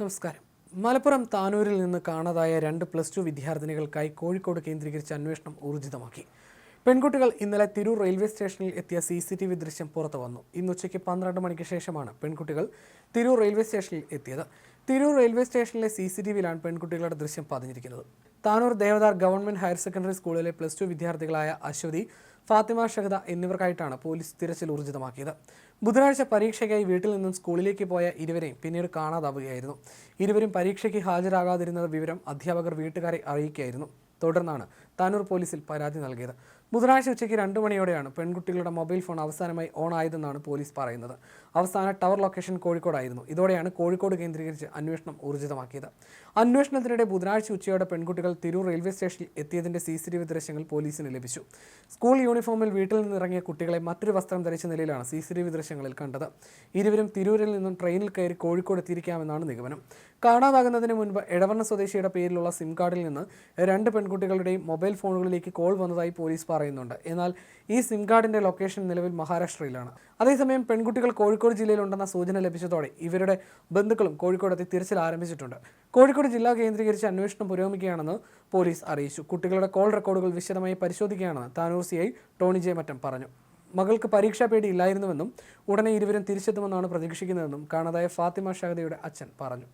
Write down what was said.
നമസ്കാരം. മലപ്പുറം താനൂരിൽ നിന്ന് കാണാതായ രണ്ട് പ്ലസ് ടു വിദ്യാർത്ഥിനികൾക്കായി കോഴിക്കോട് കേന്ദ്രീകരിച്ച അന്വേഷണം ഊർജിതമാക്കി. പെൺകുട്ടികൾ ഇന്നലെ തിരൂർ റെയിൽവേ സ്റ്റേഷനിൽ എത്തിയ സി സി ടി വി ദൃശ്യം പുറത്തു വന്നു. ഇന്ന് ഉച്ചയ്ക്ക് പന്ത്രണ്ട് മണിക്ക് ശേഷമാണ് പെൺകുട്ടികൾ തിരൂർ റെയിൽവേ സ്റ്റേഷനിൽ എത്തിയത്. തിരൂർ റെയിൽവേ സ്റ്റേഷനിലെ സി സി ടി വിയിലാണ് പെൺകുട്ടികളുടെ ദൃശ്യം പതിഞ്ഞിരിക്കുന്നത്. Tanur Devadar government higher secondary സ്കൂളിലെ പ്ലസ് ടു വിദ്യാർത്ഥികളായ അശ്വതി ഫാത്തിമ ഷഹദ എന്നിവർക്കായിട്ടാണ് പോലീസ് തിരച്ചിൽ ഊർജിതമാക്കിയത്. ബുധനാഴ്ച പരീക്ഷയ്ക്കായി വീട്ടിൽ നിന്നും സ്കൂളിലേക്ക് പോയ ഇരുവരെയും പിന്നീട് കാണാതാവുകയായിരുന്നു. ഇരുവരും പരീക്ഷയ്ക്ക് ഹാജരാകാതിരുന്ന വിവരം അധ്യാപകർ വീട്ടുകാരെ അറിയിക്കുകയായിരുന്നു. തുടർന്നാണ് താനൂർ പോലീസിൽ പരാതി നൽകിയത്. ബുധനാഴ്ച ഉച്ചയ്ക്ക് രണ്ട് മണിയോടെയാണ് പെൺകുട്ടികളുടെ മൊബൈൽ ഫോൺ അവസാനമായി ഓൺ ആയതെന്നാണ് പോലീസ് പറയുന്നത്. അവസാന ടവർ ലൊക്കേഷൻ കോഴിക്കോടായിരുന്നു. ഇതോടെയാണ് കോഴിക്കോട് കേന്ദ്രീകരിച്ച് അന്വേഷണം ഊർജിതമാക്കിയത്. അന്വേഷണത്തിനിടെ ബുധനാഴ്ച ഉച്ചയോടെ പെൺകുട്ടികൾ തിരൂർ റെയിൽവേ സ്റ്റേഷനിൽ എത്തിയതിന്റെ സി സി ടി വി ദൃശ്യങ്ങൾ പോലീസിന് ലഭിച്ചു. സ്കൂൾ യൂണിഫോമിൽ വീട്ടിൽ നിന്നിറങ്ങിയ കുട്ടികളെ മറ്റൊരു വസ്ത്രം ധരിച്ച നിലയിലാണ് സി സി ടി വി ദൃശ്യങ്ങളിൽ കണ്ടത്. ഇരുവരും തിരൂരിൽ നിന്നും ട്രെയിനിൽ കയറി കോഴിക്കോട് എത്തിയിരിക്കാമെന്നാണ് നിഗമനം. കാണാതാകുന്നതിന് മുൻപ് എടവണ്ണ സ്വദേശിയുടെ പേരിലുള്ള സിം കാർഡിൽ നിന്ന് രണ്ട് പെൺകുട്ടികളുടെയും മൊബൈൽ ഫോണുകളിലേക്ക് കോൾ വന്നതായി പോലീസ് പറയുന്നുണ്ട്. എന്നാൽ ഈ സിം കാർഡിന്റെ ലൊക്കേഷൻ നിലവിൽ മഹാരാഷ്ട്രയിലാണ്. അതേസമയം പെൺകുട്ടികൾ കോഴിക്കോട് ജില്ലയിലുണ്ടെന്ന സൂചന ലഭിച്ചതോടെ ഇവരുടെ ബന്ധുക്കളും കോഴിക്കോടെത്തി തിരച്ചിൽ ആരംഭിച്ചിട്ടുണ്ട്. കോഴിക്കോട് ജില്ലാ കേന്ദ്രീകരിച്ച് അന്വേഷണം പുരോഗമിക്കുകയാണെന്ന് പോലീസ് അറിയിച്ചു. കുട്ടികളുടെ കോൾ റെക്കോർഡുകൾ വിശദമായി പരിശോധിക്കുകയാണെന്ന് Tanur C I Tony J Mattam പറഞ്ഞു. മകൾക്ക് പരീക്ഷാ പേടി ഇല്ലായിരുന്നുവെന്നും ഉടനെ ഇരുവരും തിരിച്ചെത്തുമെന്നാണ് പ്രതീക്ഷിക്കുന്നതെന്നും കാണാതായ ഫാത്തിമ ഷഹദയുടെ അച്ഛൻ പറഞ്ഞു.